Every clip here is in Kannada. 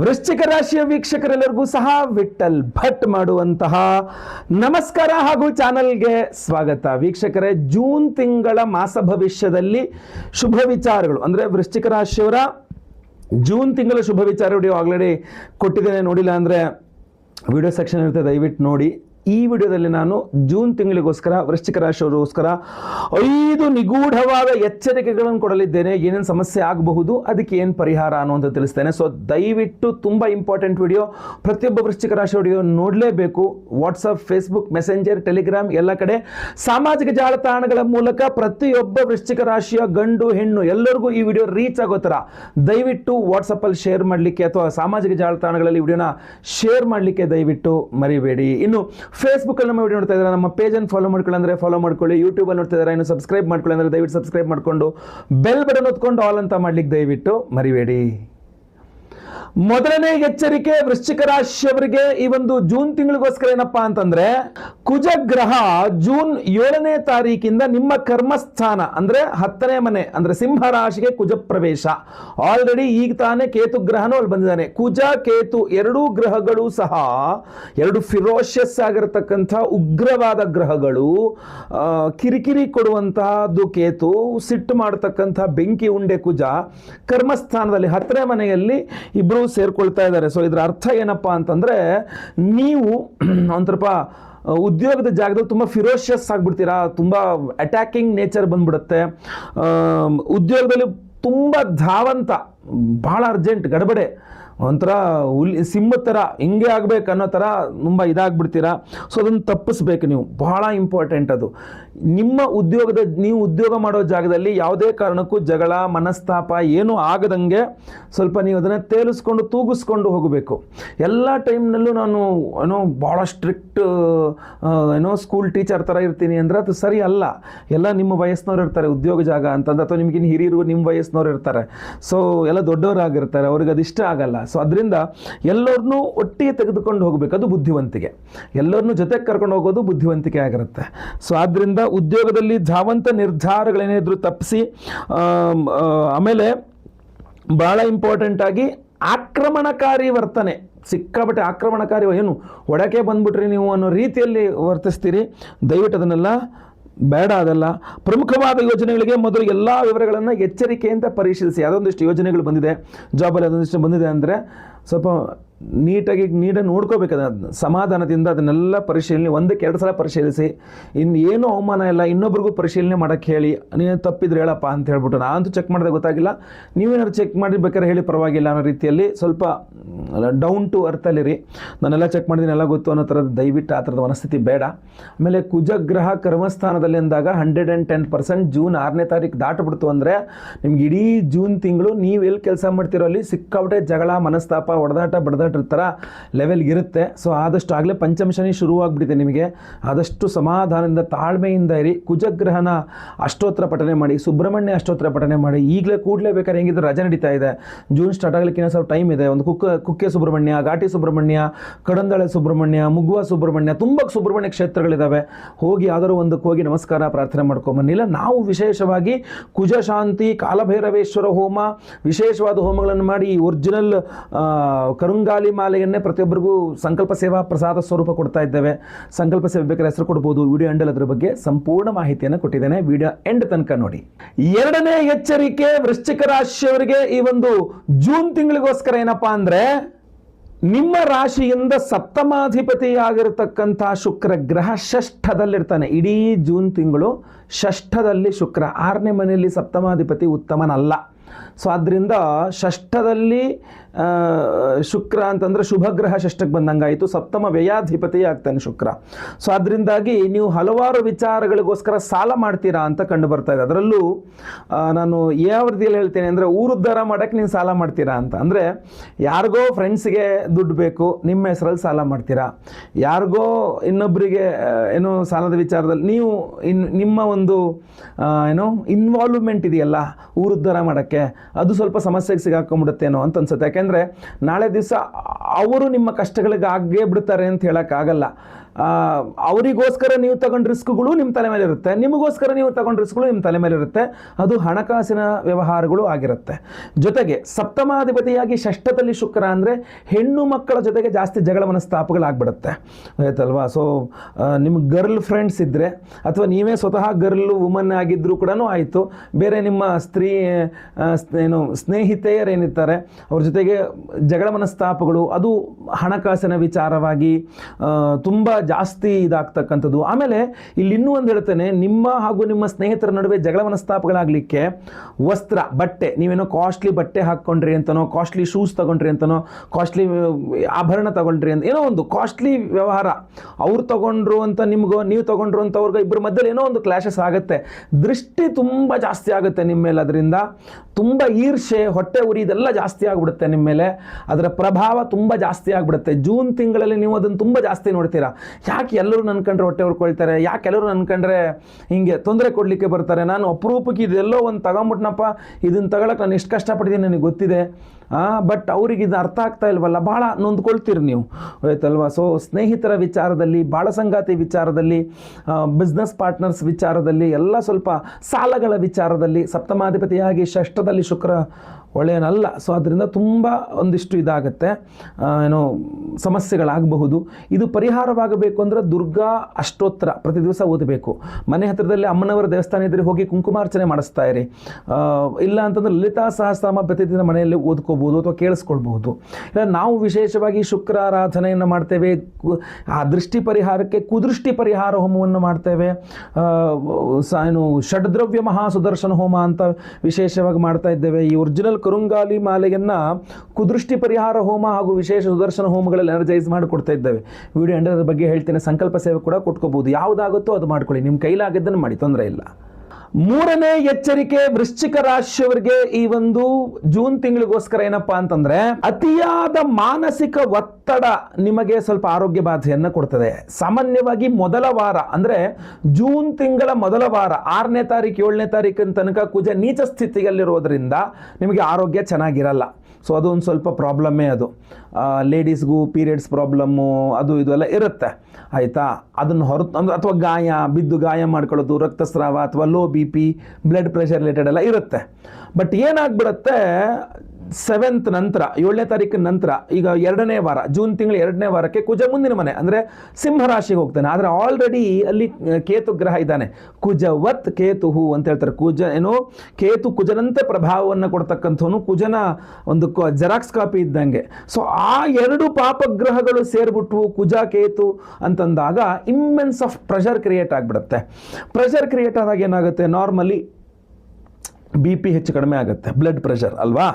ವೃಶ್ಚಿಕ ರಾಶಿಯ ವೀಕ್ಷಕರೆಲ್ಲರಿಗೂ ಸಹ ವಿಠಲ್ ಭಟ್ ಮಾಡುವಂತಹ ನಮಸ್ಕಾರ ಹಾಗೂ ಚಾನಲ್ಗೆ ಸ್ವಾಗತ. ವೀಕ್ಷಕರೇ, ಜೂನ್ ತಿಂಗಳ ಮಾಸ ಭವಿಷ್ಯದಲ್ಲಿ ಶುಭ ವಿಚಾರಗಳು. ಅಂದರೆ ವೃಶ್ಚಿಕ ರಾಶಿಯವರ ಜೂನ್ ತಿಂಗಳ ಶುಭ ವಿಚಾರ ವಿಡಿಯೋ ಆಲ್ರೆಡಿ ಕೊಟ್ಟಿದ್ದೇನೆ. ನೋಡಿಲ್ಲ ಅಂದರೆ ವಿಡಿಯೋ ಸೆಕ್ಷನ್ ಇರುತ್ತೆ, ದಯವಿಟ್ಟು ನೋಡಿ. ಈ ವಿಡಿಯೋದಲ್ಲಿ ನಾನು ಜೂನ್ ತಿಂಗಳಿಗೋಸ್ಕರ ವೃಶ್ಚಿಕ ರಾಶಿಯವರಿಗೋಸ್ಕರ ಐದು ನಿಗೂಢವಾದ ಎಚ್ಚರಿಕೆಗಳನ್ನು ಕೊಡಲಿದ್ದೇನೆ. ಏನೇನು ಸಮಸ್ಯೆ ಆಗಬಹುದು, ಅದಕ್ಕೆ ಏನು ಪರಿಹಾರ ಅನ್ನುವಂಥ ತಿಳಿಸ್ತೇನೆ. ಸೊ ದಯವಿಟ್ಟು ತುಂಬ ಇಂಪಾರ್ಟೆಂಟ್ ವಿಡಿಯೋ. ಪ್ರತಿಯೊಬ್ಬ ವೃಶ್ಚಿಕ ರಾಶಿ ವಿಡಿಯೋ ನೋಡಲೇಬೇಕು. ವಾಟ್ಸಪ್ ಫೇಸ್ಬುಕ್ ಮೆಸೆಂಜರ್ ಟೆಲಿಗ್ರಾಮ್ ಎಲ್ಲ ಕಡೆ ಸಾಮಾಜಿಕ ಜಾಲತಾಣಗಳ ಮೂಲಕ ಪ್ರತಿಯೊಬ್ಬ ವೃಶ್ಚಿಕ ರಾಶಿಯ ಗಂಡು, ಹೆಣ್ಣು ಎಲ್ಲರಿಗೂ ಈ ವಿಡಿಯೋ ರೀಚ್ ಆಗೋ ಥರ ದಯವಿಟ್ಟು ವಾಟ್ಸಪ್ಪಲ್ಲಿ ಶೇರ್ ಮಾಡಲಿಕ್ಕೆ ಅಥವಾ ಸಾಮಾಜಿಕ ಜಾಲತಾಣಗಳಲ್ಲಿ ವಿಡಿಯೋನ ಶೇರ್ ಮಾಡಲಿಕ್ಕೆ ದಯವಿಟ್ಟು ಮರಿಬೇಡಿ. ಇನ್ನು ಫೇಸ್ಬುಕ್ಕಲ್ಲಿ ನಮ್ಮ ವಿಡಿಯೋ ನೋಡ್ತಾ ಇದ್ದಾರೆ, ನಮ್ಮ ಪೇಜನ್ನು ಫಾಲೋ ಮಾಡ್ಕೊಳ್ಳಿ ಅಂದರೆ ಫಾಲೋ ಮಾಡ್ಕೊಳ್ಳಿ ಯೂಟ್ಯೂಬಲ್ಲಿ ನೋಡ್ತಾ ಇದ್ದಾರೆ, ಇನ್ನು ಸಬ್ಸ್ಕ್ರೈಬ್ ಮಾಡ್ಕೊಳ್ಳಿ ಅಂದರೆ ದಯವಿಟ್ಟು ಸಬ್ಸ್ಕ್ರೈಬ್ ಮಾಡಿಕೊಂಡು ಬೆಲ್ ಬಟನ್ ಹೊತ್ಕೊಂಡು ಆಲ್ ಅಂತ ಮಾಡ್ಲಿಕ್ಕೆ ದಯವಿಟ್ಟು ಮರಿಬೇಡಿ. ಮೊದಲನೇ ಎಚ್ಚರಿಕೆ ವೃಶ್ಚಿಕ ರಾಶಿಯವರಿಗೆ ಈ ಒಂದು ಜೂನ್ ತಿಂಗಳಿಗೋಸ್ಕರ ಏನಪ್ಪಾ ಅಂತಂದ್ರೆ ಕುಜ ಗ್ರಹ ಜೂನ್ ಏಳನೇ ತಾರೀಕಿಂದ ನಿಮ್ಮ ಕರ್ಮಸ್ಥಾನ, ಅಂದ್ರೆ ಹತ್ತನೇ ಮನೆ, ಅಂದ್ರೆ ಸಿಂಹ ರಾಶಿಗೆ ಕುಜ ಪ್ರವೇಶ. ಆಲ್ರೆಡಿ ಈಗ ತಾನೇ ಕೇತು ಗ್ರಹನೂ ಅಲ್ಲಿ ಬಂದಿದ್ದಾನೆ. ಕುಜ, ಕೇತು ಎರಡೂ ಗ್ರಹಗಳು ಸಹ ಎರಡು ಫಿರೋಷಿಯಸ್ ಆಗಿರತಕ್ಕಂಥ ಉಗ್ರವಾದ ಗ್ರಹಗಳು ಕಿರಿಕಿರಿ ಕೊಡುವಂತಹದ್ದು ಕೇತು, ಸಿಟ್ಟು ಮಾಡತಕ್ಕಂಥ ಬೆಂಕಿ ಉಂಡೆ ಕುಜ ಕರ್ಮಸ್ಥಾನದಲ್ಲಿ ಹತ್ತನೇ ಮನೆಯಲ್ಲಿ ಇಬ್ಬರು ಸೇರ್ಕೊಳ್ತಾ ಇದ್ದಾರೆ. ಸೊ ಇದರ ಅರ್ಥ ಏನಪ್ಪ ಅಂತಂದ್ರೆ, ನೀವು ಒಂಥರಪ್ಪ ಉದ್ಯೋಗದ ಜಾಗದಲ್ಲಿ ತುಂಬ ಫಿರೋಷಿಯಸ್ ಆಗಿಬಿಡ್ತೀರಾ, ತುಂಬ ಅಟ್ಯಾಕಿಂಗ್ ನೇಚರ್ ಬಂದ್ಬಿಡುತ್ತೆ. ಉದ್ಯೋಗದಲ್ಲಿ ತುಂಬ ಧಾವಂತ ಭಾಳ ಅರ್ಜೆಂಟ್ ಗಡಬಡೆ. ಒಂಥರ ಹುಲಿ ಸಿಂಹದ ಥರ ಹಿಂಗೆ ಆಗಬೇಕು ಅನ್ನೋ ಥರ ತುಂಬ ಇದಾಗ್ಬಿಡ್ತೀರಾ? ಸೊ ಅದನ್ನು ತಪ್ಪಿಸ್ಬೇಕು ನೀವು. ಬಹಳ ಇಂಪಾರ್ಟೆಂಟ್ ಅದು. ನಿಮ್ಮ ಉದ್ಯೋಗದ, ನೀವು ಉದ್ಯೋಗ ಮಾಡೋ ಜಾಗದಲ್ಲಿ ಯಾವುದೇ ಕಾರಣಕ್ಕೂ ಜಗಳ, ಮನಸ್ತಾಪ ಏನೂ ಆಗದಂಗೆ ಸ್ವಲ್ಪ ನೀವು ಅದನ್ನು ತೇಲಿಸ್ಕೊಂಡು, ತೂಗಿಸ್ಕೊಂಡು ಹೋಗಬೇಕು. ಎಲ್ಲ ಟೈಮ್ನಲ್ಲೂ ನಾನು, ಏನೋ ಭಾಳ ಸ್ಟ್ರಿಕ್ಟ್ ಏನೋ ಸ್ಕೂಲ್ ಟೀಚರ್ ಥರ ಇರ್ತೀನಿ ಅಂದರೆ ಅದು ಸರಿ ಅಲ್ಲ. ಎಲ್ಲ ನಿಮ್ಮ ವಯಸ್ಸಿನವ್ರು ಇರ್ತಾರೆ ಉದ್ಯೋಗ ಜಾಗ ಅಂತಂದ್ರೆ ಅಥವಾ ನಿಮಗಿನ್ನು ಹಿರಿಯರು ನಿಮ್ಮ ವಯಸ್ಸಿನವ್ರು ಇರ್ತಾರೆ. ಸೊ ಎಲ್ಲ ದೊಡ್ಡವರಾಗಿರ್ತಾರೆ. ಅವ್ರಿಗೆ ಅದು ಇಷ್ಟ ಆಗಲ್ಲ. ಸೊ ಅದರಿಂದ ಎಲ್ಲರನ್ನೂ ಒಟ್ಟಿಗೆ ತೆಗೆದುಕೊಂಡು ಹೋಗಬೇಕು. ಅದು ಬುದ್ಧಿವಂತಿಕೆ. ಎಲ್ಲರನ್ನೂ ಜೊತೆಗೆ ಕರ್ಕೊಂಡು ಹೋಗೋದು ಬುದ್ಧಿವಂತಿಕೆ ಆಗಿರುತ್ತೆ. ಸೊ ಆದ್ದರಿಂದ ಉದ್ಯೋಗದಲ್ಲಿ ಧಾವಂತ ನಿರ್ಧಾರಗಳೇನಿದ್ರು ತಪ್ಪಿಸಿ ಆಮ್, ಆಮೇಲೆ ಭಾಳ ಇಂಪಾರ್ಟೆಂಟ್ ಆಗಿ ಆಕ್ರಮಣಕಾರಿ ವರ್ತನೆ. ಸಿಕ್ಕಾಪಟ್ಟೆ ಆಕ್ರಮಣಕಾರಿ ಏನು ಒಡಕೆ ಬಂದ್ಬಿಟ್ರಿ ನೀವು ಅನ್ನೋ ರೀತಿಯಲ್ಲಿ ವರ್ತಿಸ್ತೀರಿ. ದಯವಿಟ್ಟು ಅದನ್ನೆಲ್ಲ ಬೇಡ ಅದೆಲ್ಲ. ಪ್ರಮುಖವಾದ ಯೋಜನೆಗಳಿಗೆ ಮೊದಲು ಎಲ್ಲ ವಿವರಗಳನ್ನು ಎಚ್ಚರಿಕೆಯಿಂದ ಪರಿಶೀಲಿಸಿ. ಅದೊಂದಿಷ್ಟು ಯೋಜನೆಗಳು ಬಂದಿದೆ. ಜಾಬಲ್ಲಿ ಅದೊಂದಿಷ್ಟು ಬಂದಿದೆ ಅಂದರೆ ಸ್ವಲ್ಪ ನೀಟಾಗಿ ನೀಟಾಗಿ ನೋಡ್ಕೋಬೇಕು ಅದನ್ನ ಸಮಾಧಾನದಿಂದ ಅದನ್ನೆಲ್ಲ ಪರಿಶೀಲನೆ, ಒಂದಕ್ಕೆ ಎರಡು ಸಲ ಪರಿಶೀಲಿಸಿ ಇನ್ನು ಏನೂ ಅವಮಾನ ಇಲ್ಲ, ಇನ್ನೊಬ್ರಿಗೂ ಪರಿಶೀಲನೆ ಮಾಡೋಕ್ಕೆ ಹೇಳಿ, ನೀನು ತಪ್ಪಿದ್ರೆ ಹೇಳಪ್ಪ ಅಂತ ಹೇಳ್ಬಿಟ್ಟು, ನಾನಂತೂ ಚೆಕ್ ಮಾಡಿದೆ ಗೊತ್ತಾಗಿಲ್ಲ. ನೀವೇನಾದ್ರು ಚೆಕ್ ಮಾಡಿ ಬೇಕಾದ್ರೆ ಹೇಳಿ ಪರವಾಗಿಲ್ಲ ಅನ್ನೋ ರೀತಿಯಲ್ಲಿ ಸ್ವಲ್ಪ ಡೌನ್ ಟು ಅರ್ಥಲ್ಲಿರಿ ನಾನೆಲ್ಲ ಚೆಕ್ ಮಾಡಿದ್ದೀನಿ, ಎಲ್ಲ ಗೊತ್ತು ಅನ್ನೋ ಥರದ ದಯವಿಟ್ಟು ಆ ಥರದ ಮನಸ್ಥಿತಿ ಬೇಡ. ಆಮೇಲೆ ಕುಜಗ್ರಹ ಕರ್ಮಸ್ಥಾನದಲ್ಲಿ ಅಂದಾಗ hundred and ten percent June ಆರನೇ ತಾರೀಕು ದಾಟಬಿಡ್ತು ಅಂದರೆ, ನಿಮ್ಗೆ ಇಡೀ ಜೂನ್ ತಿಂಗಳು ನೀವು ಎಲ್ಲಿ ಕೆಲಸ ಮಾಡ್ತಿರೋ ಅಲ್ಲಿ ಸಿಕ್ಕಾಬಿಟ್ಟೆ ಜಗಳ, ಮನಸ್ತಾಪ ಹೊಡೆದಾಟ ಬಡದಾಟ ಥರ ಲೆವೆಲ್ಗೆ ಇರುತ್ತೆ. ಸೊ ಆದಷ್ಟು ಆಗಲೇ ಪಂಚಮಶನಿ ಶುರುವಾಗ್ಬಿಟ್ಟಿದೆ ನಿಮಗೆ. ಆದಷ್ಟು ಸಮಾಧಾನದಿಂದ ತಾಳ್ಮೆಯಿಂದ ಇರಿ. ಕುಜಗ್ರಹನ ಅಷ್ಟೋತ್ತರ ಪಠನೆ ಮಾಡಿ, ಸುಬ್ರಹ್ಮಣ್ಯ ಅಷ್ಟೋತ್ತರ ಪಠನೆ ಮಾಡಿ, ಈಗಲೇ ಕೂಡಲೇ ಬೇಕಾದ್ರೆ ಹೆಂಗಿದ್ರೆ ರಜೆ ನಡೀತಾ ಇದೆ. ಜೂನ್ ಸ್ಟಾರ್ಟ್ ಆಗಲಿಕ್ಕೆ ಇನ್ನೂ ಸ್ವಲ್ಪ ಟೈಮ್ ಇದೆ. ಒಂದು ಕುಕ್ಕ, ಕುಕ್ಕೆ ಸುಬ್ರಹ್ಮಣ್ಯ, ಘಾಟಿ ಸುಬ್ರಹ್ಮಣ್ಯ, ಕಡಂದಳೆ ಸುಬ್ರಹ್ಮಣ್ಯ, ಮುಗುವ ಸುಬ್ರಹ್ಮಣ್ಯ, ತುಂಬ ಸುಬ್ರಹ್ಮಣ್ಯ ಕ್ಷೇತ್ರಗಳಿದ್ದಾವೆ ಹೋಗಿ ಯಾವ್ದಾದ್ರು ಒಂದಕ್ಕೆ ಹೋಗಿ ನಮಸ್ಕಾರ, ಪ್ರಾರ್ಥನೆ ಮಾಡ್ಕೊಂಬನ್ನಿಲ್ಲ ನಾವು ವಿಶೇಷವಾಗಿ ಕುಜಶಾಂತಿ, ಕಾಲಭೈರವೇಶ್ವರ ಹೋಮ, ವಿಶೇಷವಾದ ಹೋಮಗಳನ್ನು ಮಾಡಿ ಒರಿಜಿನಲ್ ಕರುಂಗಾಲಿ ಮಾಲೆಯನ್ನೇ ಪ್ರತಿಯೊಬ್ಬರಿಗೂ ಸಂಕಲ್ಪ ಸೇವಾ ಪ್ರಸಾದ ಸ್ವರೂಪ ಕೊಡ್ತಾ ಇದ್ದೇವೆ. ಸಂಕಲ್ಪ ಸೇವೆ ಬೇಕಾದ್ರೆ ಹೆಸರು ಕೊಡ್ಬೋದು, ವಿಡಿಯೋ ಎಂಡಲ್ ಅದರ ಬಗ್ಗೆ ಸಂಪೂರ್ಣ ಮಾಹಿತಿಯನ್ನು ಕೊಟ್ಟಿದ್ದೇನೆ. ವಿಡಿಯೋ ಎಂಡ್ ತನಕ ನೋಡಿ. ಎರಡನೇ ಎಚ್ಚರಿಕೆ ವೃಶ್ಚಿಕ ರಾಶಿಯವರಿಗೆ ಈ ಒಂದು ಜೂನ್ ತಿಂಗಳಿಗೋಸ್ಕರ ಏನಪ್ಪಾ ಅಂದ್ರೆ, ನಿಮ್ಮ ರಾಶಿಯಿಂದ ಸಪ್ತಮಾಧಿಪತಿಯಾಗಿರ್ತಕ್ಕಂಥ ಶುಕ್ರ ಗ್ರಹ ಷಷ್ಠದಲ್ಲಿರ್ತಾನೆ. ಇಡೀ ಜೂನ್ ತಿಂಗಳು ಷಷ್ಠದಲ್ಲಿ ಶುಕ್ರ. ಆರನೇ ಮನೆಯಲ್ಲಿ ಸಪ್ತಮಾಧಿಪತಿ ಉತ್ತಮನಲ್ಲ. ಸೊ ಆದ್ದರಿಂದ ಷಷ್ಠದಲ್ಲಿ ಶುಕ್ರ ಅಂತಂದರೆ ಶುಭಗ್ರಹ ಷಷ್ಟಕ್ಕೆ ಬಂದಂಗಾಯಿತು. ಸಪ್ತಮ ವ್ಯಯಾಧಿಪತಿ ಆಗ್ತಾನೆ ಶುಕ್ರ. ಸೊ ಅದರಿಂದಾಗಿ ನೀವು ಹಲವಾರು ವಿಚಾರಗಳಿಗೋಸ್ಕರ ಸಾಲ ಮಾಡ್ತೀರಾ ಅಂತ ಕಂಡು ಬರ್ತಾ ಇದೆ. ಅದರಲ್ಲೂ ನಾನು ಯಾವ ರೀತಿಯಲ್ಲಿ ಹೇಳ್ತೇನೆ ಅಂದರೆ ಊರುದ್ಧಾರ ಮಾಡೋಕ್ಕೆ ನೀವು ಸಾಲ ಮಾಡ್ತೀರಾ ಅಂತ. ಅಂದರೆ ಯಾರಿಗೋ ಫ್ರೆಂಡ್ಸ್ಗೆ ದುಡ್ಡು ಬೇಕು, ನಿಮ್ಮ ಹೆಸರಲ್ಲಿ ಸಾಲ ಮಾಡ್ತೀರಾ. ಯಾರಿಗೋ ಇನ್ನೊಬ್ಬರಿಗೆ ಏನೋ ಸಾಲದ ವಿಚಾರದಲ್ಲಿ ನೀವು ಇನ್, ನಿಮ್ಮ ಒಂದು ಏನು ಇನ್ವಾಲ್ವ್ಮೆಂಟ್ ಇದೆಯಲ್ಲ ಊರುದ್ಧಾರ ಮಾಡೋಕ್ಕೆ, ಅದು ಸ್ವಲ್ಪ ಸಮಸ್ಯೆಗೆ ಸಿಗಾಕೊಂಡ್ಬಿಡುತ್ತೇನೋ ಅಂತ ಅನ್ಸುತ್ತೆ. ಯಾಕೆಂದರೆ ನಾಳೆ ದಿವಸ ಅವರು ನಿಮ್ಮ ಕಷ್ಟಗಳಿಗೆ ಆಗೇ ಬಿಡ್ತಾರೆ ಅಂತ ಹೇಳೋಕ್ಕಾಗಲ್ಲ. ಅವರಿಗೋಸ್ಕರ ನೀವು ತಗೊಂಡ ರಿಸ್ಕ್ಗಳು ನಿಮ್ಮ ತಲೆ ಮೇಲೆ ಇರುತ್ತೆ. ನಿಮಗೋಸ್ಕರ ನೀವು ತಗೊಂಡ ರಿಸ್ಕ್ಗಳು ನಿಮ್ಮ ತಲೆ ಮೇಲೆ ಇರುತ್ತೆ. ಅದು ಹಣಕಾಸಿನ ವ್ಯವಹಾರಗಳು ಆಗಿರುತ್ತೆ. ಜೊತೆಗೆ ಸಪ್ತಮಾಧಿಪತಿಯಾಗಿ ಷಷ್ಠದಲ್ಲಿ ಶುಕ್ರ ಅಂದರೆ ಹೆಣ್ಣು ಮಕ್ಕಳ ಜೊತೆಗೆ ಜಾಸ್ತಿ ಜಗಳ ಮನಸ್ತಾಪಗಳಾಗ್ಬಿಡುತ್ತೆ ಆಯ್ತಲ್ವಾ? ಸೊ ನಿಮ್ಮ ಗರ್ಲ್ ಫ್ರೆಂಡ್ಸ್ ಇದ್ದರೆ ಅಥವಾ ನೀವೇ ಸ್ವತಃ ಗರ್ಲ್, ವುಮನ್ ಆಗಿದ್ದರೂ ಕೂಡ ಆಯಿತು. ಬೇರೆ ನಿಮ್ಮ ಸ್ತ್ರೀ ಏನು ಸ್ನೇಹಿತೆಯರೇನಿರ್ತಾರೆ ಅವ್ರ ಜೊತೆಗೆ ಜಗಳ ಮನಸ್ತಾಪಗಳು ಅದು ಹಣಕಾಸಿನ ವಿಚಾರವಾಗಿ ತುಂಬ ಜಾಸ್ತಿ ಇದಾಗ್ತಕ್ಕಂಥದ್ದು. ಆಮೇಲೆ ಇಲ್ಲಿ ಇನ್ನೂ ಒಂದು ಹೇಳ್ತೇನೆ, ನಿಮ್ಮ ಹಾಗೂ ನಿಮ್ಮ ಸ್ನೇಹಿತರ ನಡುವೆ ಜಗಳ ಮನಸ್ತಾಪಗಳಾಗಲಿಕ್ಕೆ ವಸ್ತ್ರ, ಬಟ್ಟೆ, ನೀವೇನೋ ಕಾಸ್ಟ್ಲಿ ಬಟ್ಟೆ ಹಾಕ್ಕೊಂಡ್ರಿ ಅಂತನೋ ಕಾಸ್ಟ್ಲಿ ಶೂಸ್ ತಗೊಂಡ್ರಿ ಅಂತನೋ ಕಾಸ್ಟ್ಲಿ ಆಭರಣ ತಗೊಂಡ್ರಿ ಅಂತ ಏನೋ ಒಂದು ಕಾಸ್ಟ್ಲಿ ವ್ಯವಹಾರ. ಅವ್ರು ತಗೊಂಡ್ರು ಅಂತ ನಿಮಗೋ, ನೀವು ತಗೊಂಡ್ರು ಅಂತ ಅವ್ರಿಗೆ ಇಬ್ಬರ ಮಧ್ಯದಲ್ಲಿ ಏನೋ ಒಂದು ಕ್ಲಾಶಸ್ ಆಗುತ್ತೆ. ದೃಷ್ಟಿ ತುಂಬ ಜಾಸ್ತಿ ಆಗುತ್ತೆ ನಿಮ್ಮ ಮೇಲೆ ಅದರಿಂದ. ತುಂಬ ಈರ್ಷೆ ಹೊಟ್ಟೆ ಉರಿ ಇದೆಲ್ಲ ಜಾಸ್ತಿ ಆಗಿಬಿಡುತ್ತೆ ನಿಮ್ಮ ಮೇಲೆ. ಅದರ ಪ್ರಭಾವ ತುಂಬ ಜಾಸ್ತಿ ಆಗಿಬಿಡುತ್ತೆ. ಜೂನ್ ತಿಂಗಳಲ್ಲಿ ನೀವು ಅದನ್ನು ತುಂಬ ಜಾಸ್ತಿ ನೋಡ್ತೀರಾ. ಯಾಕೆ ಎಲ್ಲರೂ ನನ್ಕಂಡ್ರೆ ಹೊಟ್ಟೆ ಹೊರ್ಕೊಳ್ತಾರೆ? ಯಾಕೆ ಎಲ್ಲರೂ ನನ್ಕಂಡ್ರೆ ಹಿಂಗೆ ತೊಂದರೆ ಕೊಡಲಿಕ್ಕೆ ಬರ್ತಾರೆ? ನಾನು ಅಪರೂಪಕ್ಕೆ ಇದೆಲ್ಲೋ ಒಂದು ತಗೊಂಬಿಟ್ನಪ್ಪ. ಇದನ್ನು ತಗೊಳಕ್ಕೆ ನಾನು ಎಷ್ಟು ಕಷ್ಟಪಟ್ಟಿದ್ದೀನಿ ನನಗೆ ಗೊತ್ತಿದೆ. ಬಟ್ ಅವ್ರಿಗೆ ಇದು ಅರ್ಥ ಆಗ್ತಾ ಇಲ್ವಲ್ಲ? ಭಾಳ ನೊಂದ್ಕೊಳ್ತೀರಿ ನೀವು. ಆಯ್ತಲ್ವಾ? ಸೊ ಸ್ನೇಹಿತರ ವಿಚಾರದಲ್ಲಿ ಬಾಳ ಸಂಗಾತಿ ವಿಚಾರದಲ್ಲಿ ಬಿಸ್ನೆಸ್ ಪಾರ್ಟ್ನರ್ಸ್ ವಿಚಾರದಲ್ಲಿ, ಎಲ್ಲ ಸ್ವಲ್ಪ ಸಾಲಗಳ ವಿಚಾರದಲ್ಲಿ, ಸಪ್ತಮಾಧಿಪತಿಯಾಗಿ ಷಷ್ಠದಲ್ಲಿ ಶುಕ್ರ ಒಳ್ಳೆಯನಲ್ಲ. ಸೊ ಅದರಿಂದ ತುಂಬ ಒಂದಿಷ್ಟು ಇದಾಗುತ್ತೆ. ಏನು ಸಮಸ್ಯೆಗಳಾಗಬಹುದು. ಇದು ಪರಿಹಾರವಾಗಬೇಕು ಅಂದರೆ ದುರ್ಗಾ ಅಷ್ಟೋತ್ತರ ಪ್ರತಿ ದಿವಸ ಓದಬೇಕು. ಮನೆ ಹತ್ತಿರದಲ್ಲಿ ಅಮ್ಮನವರ ದೇವಸ್ಥಾನ ಇದ್ದರೆ ಹೋಗಿ ಕುಂಕುಮಾರ್ಚನೆ ಮಾಡಿಸ್ತಾ ಇರಿ. ಇಲ್ಲ ಅಂತಂದ್ರೆ ಲಲಿತಾ ಸಹಸ್ರಾಮ ಪ್ರತಿದಿನ ಮನೆಯಲ್ಲಿ ಓದ್ಕೋಬೋದು ಅಥವಾ ಕೇಳಿಸ್ಕೊಳ್ಬಹುದು. ಇಲ್ಲ, ನಾವು ವಿಶೇಷವಾಗಿ ಶುಕ್ರಾರಾಧನೆಯನ್ನು ಮಾಡ್ತೇವೆ ಆ ದೃಷ್ಟಿ ಪರಿಹಾರಕ್ಕೆ ಕುದೃಷ್ಟಿ ಪರಿಹಾರ ಹೋಮವನ್ನು ಮಾಡ್ತೇವೆ ಏನು, ಷಡ್ದ್ರವ್ಯ ಮಹಾ ಸುದರ್ಶನ ಹೋಮ ಅಂತ ವಿಶೇಷವಾಗಿ ಮಾಡ್ತಾ ಇದ್ದೇವೆ. ಈ ಒರಿಜಿನಲ್ ಕರುಂಗಾಲಿ ಮಾಲೆಯನ್ನು ಕುದೃಷ್ಟಿ ಪರಿಹಾರ ಹೋಮ ಹಾಗೂ ವಿಶೇಷ ಸುದರ್ಶನ ಹೋಮಗಳಲ್ಲಿ ಎನರ್ಜೈಸ್ ಮಾಡಿಕೊಡ್ತಾ ಇದ್ದೇವೆ. ವಿಡಿಯೋ ಎಂಡ್ ಅದ್ರ ಬಗ್ಗೆ ಹೇಳ್ತೇನೆ. ಸಂಕಲ್ಪ ಸೇವೆ ಕೂಡ ಕೊಟ್ಕೋಬೋದು ಯಾವುದಾಗುತ್ತೋ ಅದು ಮಾಡ್ಕೊಳ್ಳಿ. ನಿಮ್ಮ ಕೈಲಾಗಿದ್ದನ್ನು ಮಾಡಿ, ತೊಂದರೆ ಇಲ್ಲ. ಮೂರನೇ ಎಚ್ಚರಿಕೆ ವೃಶ್ಚಿಕ ರಾಶಿಯವರಿಗೆ ಈ ಒಂದು ಜೂನ್ ತಿಂಗಳಿಗೋಸ್ಕರ ಏನಪ್ಪಾ ಅಂತಂದ್ರೆ ಅತಿಯಾದ ಮಾನಸಿಕ ಒತ್ತಡ ನಿಮಗೆ ಸ್ವಲ್ಪ ಆರೋಗ್ಯ ಬಾಧೆಯನ್ನು ಕೊಡ್ತದೆ. ಸಾಮಾನ್ಯವಾಗಿ ಮೊದಲ ವಾರ ಅಂದ್ರೆ ಜೂನ್ ತಿಂಗಳ ಮೊದಲ ವಾರ, ಆರನೇ ತಾರೀಕು ಏಳನೇ ತಾರೀಕಿನ ತನಕ ಕುಜ ನೀಚ ಸ್ಥಿತಿಯಲ್ಲಿರೋದ್ರಿಂದ ನಿಮಗೆ ಆರೋಗ್ಯ ಚೆನ್ನಾಗಿರಲ್ಲ. ಸೊ ಅದು ಒಂದು ಸ್ವಲ್ಪ ಪ್ರಾಬ್ಲಮ್ಮೇ ಅದು. ಲೇಡೀಸ್ಗೂ ಪೀರಿಯಡ್ಸ್ ಪ್ರಾಬ್ಲಮ್ಮು ಅದು ಇದು ಎಲ್ಲ ಇರುತ್ತೆ. ಆಯಿತಾ? ಅದನ್ನು ಹೊರತು, ಅಂದ್ರೆ ಅಥವಾ ಗಾಯ, ಬಿದ್ದು ಗಾಯ ಮಾಡ್ಕೊಳ್ಳೋದು, ರಕ್ತಸ್ರಾವ ಅಥವಾ low B P blood pressure related ಎಲ್ಲ ಇರುತ್ತೆ. ಬಟ್ ಏನಾಗ್ಬಿಡುತ್ತೆ? ಸೆವೆಂತ್ ನಂತರ, ಏಳನೇ ತಾರೀಕಿನ ನಂತರ, ಈಗ ಎರಡನೇ ವಾರ, ಜೂನ್ ತಿಂಗಳು ಎರಡನೇ ವಾರಕ್ಕೆ ಕುಜ ಮುಂದಿನ ಮನೆ, ಅಂದರೆ ಸಿಂಹರಾಶಿಗೆ ಹೋಗ್ತಾನೆ. ಆದರೆ ಆಲ್ರೆಡಿ ಅಲ್ಲಿ ಕೇತು ಗ್ರಹ ಇದ್ದಾನೆ. ಕುಜವತ್ ಕೇತು ಹೂ ಅಂತ ಹೇಳ್ತಾರೆ. ಕುಜ ಏನು? ಕೇತು ಕುಜನಂತೆ ಪ್ರಭಾವವನ್ನು ಕೊಡ್ತಕ್ಕಂಥವನು ಕುಜನ ಒಂದು ಜೆರಾಕ್ಸ್ ಕಾಪಿ ಇದ್ದಂಗೆ. ಸೊ ಆ ಎರಡು ಪಾಪಗ್ರಹಗಳು ಸೇರ್ಬಿಟ್ವು ಕುಜ ಕೇತು ಅಂತಂದಾಗ ಇಮ್ಮೆನ್ಸ್ ಆಫ್ ಪ್ರೆಷರ್ ಕ್ರಿಯೇಟ್ ಆಗಿಬಿಡುತ್ತೆ. ಪ್ರೆಷರ್ ಕ್ರಿಯೇಟ್ ಆದಾಗ ಏನಾಗುತ್ತೆ? ನಾರ್ಮಲಿ ಬಿ ಪಿ ಹೆಚ್ಚು ಕಡಿಮೆ ಆಗುತ್ತೆ. ಬ್ಲಡ್ ಪ್ರೆಷರ್ ಅಲ್ವಾ?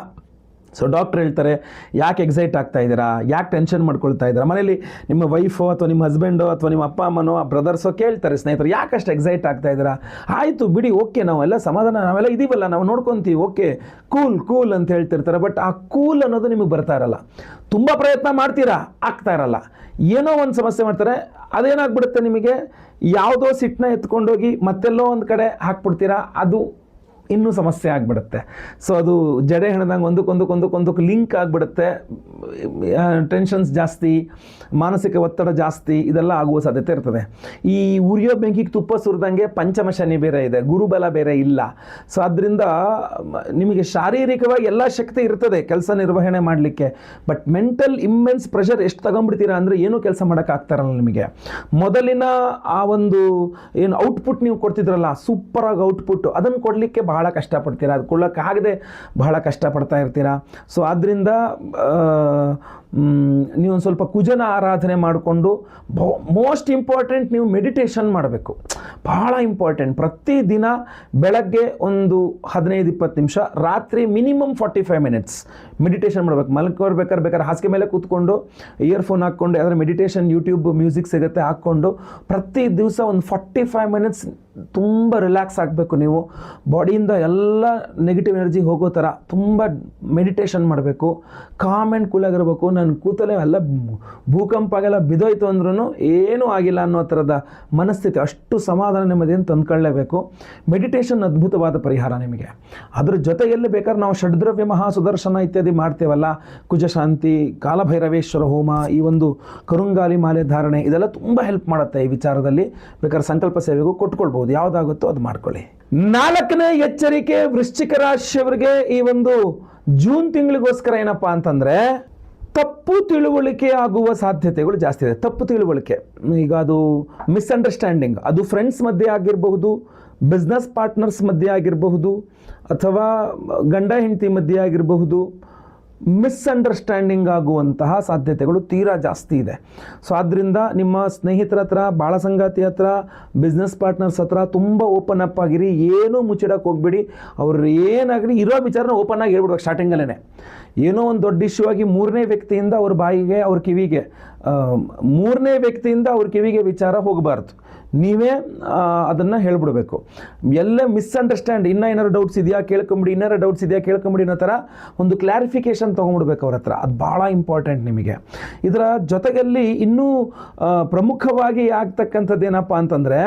ಸೊ ಡಾಕ್ಟ್ರ್ ಹೇಳ್ತಾರೆ, ಯಾಕೆ ಎಕ್ಸೈಟ್ ಆಗ್ತಾ ಇದ್ದೀರಾ? ಯಾಕೆ ಟೆನ್ಷನ್ ಮಾಡ್ಕೊಳ್ತಾ ಇದ್ದೀರಾ? ಮನೇಲಿ ನಿಮ್ಮ ವೈಫೋ ಅಥವಾ ನಿಮ್ಮ ಹಸ್ಬೆಂಡೋ ಅಥವಾ ನಿಮ್ಮ ಅಪ್ಪ, ಅಮ್ಮನೋ ಆ ಬ್ರದರ್ಸೋ ಕೇಳ್ತಾರೆ ಸ್ನೇಹಿತರು ಯಾಕಷ್ಟು ಎಕ್ಸೈಟ್ ಆಗ್ತಾ ಇದ್ದೀರಾ? ಆಯಿತು ಬಿಡಿ ಓಕೆ ನಾವೆಲ್ಲ ಸಮಾಧಾನ, ನಾವೆಲ್ಲ ಇದೀವಲ್ಲ, ನಾವು ನೋಡ್ಕೊತೀವಿ ಓಕೆ ಕೂಲ್ ಕೂಲ್ ಅಂತ ಹೇಳ್ತಿರ್ತಾರೆ ಬಟ್ ಆ ಕೂಲ್ ಅನ್ನೋದು ನಿಮಗೆ ಬರ್ತಾ ಇರಲ್ಲ. ತುಂಬ ಪ್ರಯತ್ನ ಮಾಡ್ತೀರಾ? ಆಗ್ತಾ ಇರಲ್ಲ. ಏನೋ ಒಂದು ಸಮಸ್ಯೆ ಮಾಡ್ತಾರೆ, ಅದೇನಾಗ್ಬಿಡುತ್ತೆ ನಿಮಗೆ? ಯಾವುದೋ ಸಿಟ್ಟನ್ನ ಎತ್ಕೊಂಡೋಗಿ ಮತ್ತೆಲ್ಲೋ ಒಂದು ಕಡೆ ಹಾಕ್ಬಿಡ್ತೀರಾ? ಅದು ಇನ್ನೂ ಸಮಸ್ಯೆ ಆಗಿಬಿಡುತ್ತೆ. ಸೊ ಅದು ಜಡೆ ಹೆಣದಂಗೆ ಒಂದಕ್ಕೊಂದಕ್ಕೊಂದಕ್ಕೊಂದಕ್ಕೆ ಲಿಂಕ್ ಆಗಿಬಿಡುತ್ತೆ. ಟೆನ್ಷನ್ಸ್ ಜಾಸ್ತಿ, ಮಾನಸಿಕ ಒತ್ತಡ ಜಾಸ್ತಿ, ಇದೆಲ್ಲ ಆಗುವ ಸಾಧ್ಯತೆ ಇರ್ತದೆ. ಈ ಉರಿಯೋ ಬೆಂಕಿಗೆ ತುಪ್ಪ ಸುರಿದಂಗೆ ಪಂಚಮ ಶನಿ ಬೇರೆ ಇದೆ, ಗುರುಬಲ ಬೇರೆ ಇಲ್ಲ. ಸೊ ಅದರಿಂದ ನಿಮಗೆ ಶಾರೀರಿಕವಾಗಿ ಎಲ್ಲ ಶಕ್ತಿ ಇರ್ತದೆ ಕೆಲಸ ನಿರ್ವಹಣೆ ಮಾಡಲಿಕ್ಕೆ. ಬಟ್ ಮೆಂಟಲ್ ಇಮ್ಮೆನ್ಸ್ ಪ್ರೆಷರ್ ಎಷ್ಟು ತಗೊಂಡ್ಬಿಡ್ತೀರಾ ಅಂದರೆ ಏನೂ ಕೆಲಸ ಮಾಡೋಕ್ಕಾಗ್ತಾರಲ್ಲ ನಿಮಗೆ. ಮೊದಲಿನ ಆ ಒಂದು, ಏನು ಔಟ್ಪುಟ್ ನೀವು ಕೊಡ್ತಿದ್ರಲ್ಲ ಸೂಪರಾಗಿ ಔಟ್ಪುಟ್ ಅದನ್ನು ಕೊಡಲಿಕ್ಕೆ ಬಹಳ ಕಷ್ಟಪಡ್ತೀರಾ? ಅದು ಕೊಳ್ಳೋಕ್ಕಾಗದೆ ಬಹಳ ಕಷ್ಟಪಡ್ತಾ ಇರ್ತೀರಾ? ಸೊ ಆದ್ದರಿಂದ ನೀವು ಒಂದು ಸ್ವಲ್ಪ ಕುಜನ ಆರಾಧನೆ ಮಾಡಿಕೊಂಡು ಮೋಸ್ಟ್ ಇಂಪಾರ್ಟೆಂಟ್ ನೀವು ಮೆಡಿಟೇಷನ್ ಮಾಡಬೇಕು. ಭಾಳ ಇಂಪಾರ್ಟೆಂಟ್ ಪ್ರತಿದಿನ ಬೆಳಗ್ಗೆ ಒಂದು ಹದಿನೈದು ಇಪ್ಪತ್ತು ನಿಮಿಷ, ರಾತ್ರಿ minimum forty five minutes meditation ಮಾಡಬೇಕು ಮಲ್ಕೋರ್ಬೇಕಾದ್ರೆ ಬೇಕಾದ್ರೆ ಹಾಸಿಗೆ ಮೇಲೆ ಕೂತ್ಕೊಂಡು ಇಯರ್ಫೋನ್ ಹಾಕ್ಕೊಂಡು, ಯಾವ್ದಾದ್ರು ಮೆಡಿಟೇಷನ್ ಯೂಟ್ಯೂಬ್ ಮ್ಯೂಸಿಕ್ ಸಿಗುತ್ತೆ, ಹಾಕ್ಕೊಂಡು ಪ್ರತಿ ದಿವಸ ಒಂದು ಫಾರ್ಟಿ ಫೈವ್ ಮಿನಿಟ್ಸ್ ತುಂಬ ರಿಲ್ಯಾಕ್ಸ್ ಆಗಬೇಕು ನೀವು. ಬಾಡಿಯಿಂದ ಎಲ್ಲ ನೆಗೆಟಿವ್ ಎನರ್ಜಿ ಹೋಗೋ ಥರ ತುಂಬ ಮೆಡಿಟೇಷನ್ ಮಾಡಬೇಕು. ಕಾಮ್ ಆ್ಯಂಡ್ ಕೂಲಾಗಿರ್ಬೇಕು ಕೂತಲೇ ಎಲ್ಲ ಭೂಕಂಪ ಆಗೆಲ್ಲ ಬಿದೋಯ್ತು ಅಂದ್ರೂ ಏನೂ ಆಗಿಲ್ಲ ಅನ್ನೋ ಥರದ ಮನಸ್ಥಿತಿ, ಅಷ್ಟು ಸಮಾಧಾನ ಸಮಾಧಾನ ನೆಮ್ಮದಿಯನ್ನು ತಂದ್ಕೊಳ್ಳೇಬೇಕು. ಮೆಡಿಟೇಷನ್ ಅದ್ಭುತವಾದ ಪರಿಹಾರ ನಿಮಗೆ. ಅದ್ರ ಜೊತೆಯಲ್ಲಿ ಬೇಕಾದ್ರೆ ನಾವು ಷಡ್ದ್ರವ್ಯ ಮಹಾ ಸುದರ್ಶನ ಇತ್ಯಾದಿ ಮಾಡ್ತೇವಲ್ಲ? ಕುಜಶಾಂತಿ ಕಾಲಭೈರವೇಶ್ವರ ಹೋಮ, ಈ ಒಂದು ಕರುಂಗಾಲಿ ಮಾಲೆ ಧಾರಣೆ, ಇದೆಲ್ಲ ತುಂಬ ಹೆಲ್ಪ್ ಮಾಡುತ್ತೆ ಈ ವಿಚಾರದಲ್ಲಿ. ಬೇಕಾದ್ರೆ ಸಂಕಲ್ಪ ಸೇವೆಗೂ ಕೊಟ್ಕೊಳ್ಬಹುದು. ಯಾವುದಾಗುತ್ತೋ ಅದು ಮಾಡ್ಕೊಳ್ಳಿ. ನಾಲ್ಕನೇ ಎಚ್ಚರಿಕೆ ವೃಶ್ಚಿಕ ರಾಶಿಯವರಿಗೆ ಈ ಒಂದು ಜೂನ್ ತಿಂಗಳಿಗೋಸ್ಕರ ಏನಪ್ಪಾ ಅಂತಂದ್ರೆ ತಪ್ಪು ತಿಳುವಳಿಕೆ ಆಗುವ ಸಾಧ್ಯತೆಗಳು ಜಾಸ್ತಿ ಇದೆ. ತಪ್ಪು ತಿಳುವಳಿಕೆ. ಈಗ ಅದು ಮಿಸ್ಅಂಡರ್ಸ್ಟ್ಯಾಂಡಿಂಗ್ ಅದು ಫ್ರೆಂಡ್ಸ್ ಮಧ್ಯೆ ಆಗಿರಬಹುದು ಬಿಸ್ನೆಸ್ ಪಾರ್ಟ್ನರ್ಸ್ ಮಧ್ಯೆ ಆಗಿರಬಹುದು, ಅಥವಾ ಗಂಡ ಹೆಂಡತಿ ಮಧ್ಯೆ ಆಗಿರಬಹುದು ಮಿಸ್ಅಂಡರ್ಸ್ಟ್ಯಾಂಡಿಂಗ್ ಆಗುವಂತಹ ಸಾಧ್ಯತೆಗಳು ತೀರಾ ಜಾಸ್ತಿ ಇದೆ. ಸೊ ಆದ್ದರಿಂದ ನಿಮ್ಮ ಸ್ನೇಹಿತರ ಹತ್ರ, ಬಾಳ ಸಂಗಾತಿ ಹತ್ರ ಬಿಸ್ನೆಸ್ ಪಾರ್ಟ್ನರ್ಸ್ ಹತ್ರ ತುಂಬ ಓಪನ್ ಅಪ್ ಆಗಿರಿ, ಏನೂ ಮುಚ್ಚಿಡಕ್ಕೆ ಹೋಗ್ಬೇಡಿ. ಅವ್ರು ಏನಾಗಲಿ ಇರೋ ವಿಚಾರನ ಓಪನ್ ಆಗಿ ಹೇಳ್ಬಿಡ್ಬೇಕು ಸ್ಟಾರ್ಟಿಂಗಲ್ಲೇ ಏನೋ ಒಂದು ದೊಡ್ಡ ಇಶ್ಯೂ ಆಗಿ ಮೂರನೇ ವ್ಯಕ್ತಿಯಿಂದ ಅವ್ರ ಬಾಯಿಗೆ, ಅವ್ರ ಕಿವಿಗೆ ಮೂರನೇ ವ್ಯಕ್ತಿಯಿಂದ ಅವ್ರ ಕಿವಿಗೆ ವಿಚಾರ ಹೋಗಬಾರ್ದು. ನೀವೇ ಅದನ್ನು ಹೇಳ್ಬಿಡ್ಬೇಕು. ಎಲ್ಲ ಮಿಸ್ಅಂಡರ್ಸ್ಟ್ಯಾಂಡ್ ಇನ್ನೂ ಏನಾರು ಡೌಟ್ಸ್ ಇದೆಯಾ, ಕೇಳ್ಕೊಂಬಿಡಿ, ಇನ್ನಾರು ಡೌಟ್ಸ್ ಇದೆಯಾ, ಕೇಳ್ಕೊಂಬಿಡಿ ಅನ್ನೋ ಥರ ಒಂದು ಕ್ಲಾರಿಫಿಕೇಶನ್ ತೊಗೊಂಬಿಡ್ಬೇಕು ಅವ್ರ ಹತ್ರ. ಅದು ಭಾಳ ಇಂಪಾರ್ಟೆಂಟ್ ನಿಮಗೆ. ಇದರ ಜೊತೆಗಲ್ಲಿ ಇನ್ನೂ ಪ್ರಮುಖವಾಗಿ ಆಗ್ತಕ್ಕಂಥದ್ದು ಏನಪ್ಪ ಅಂತಂದರೆ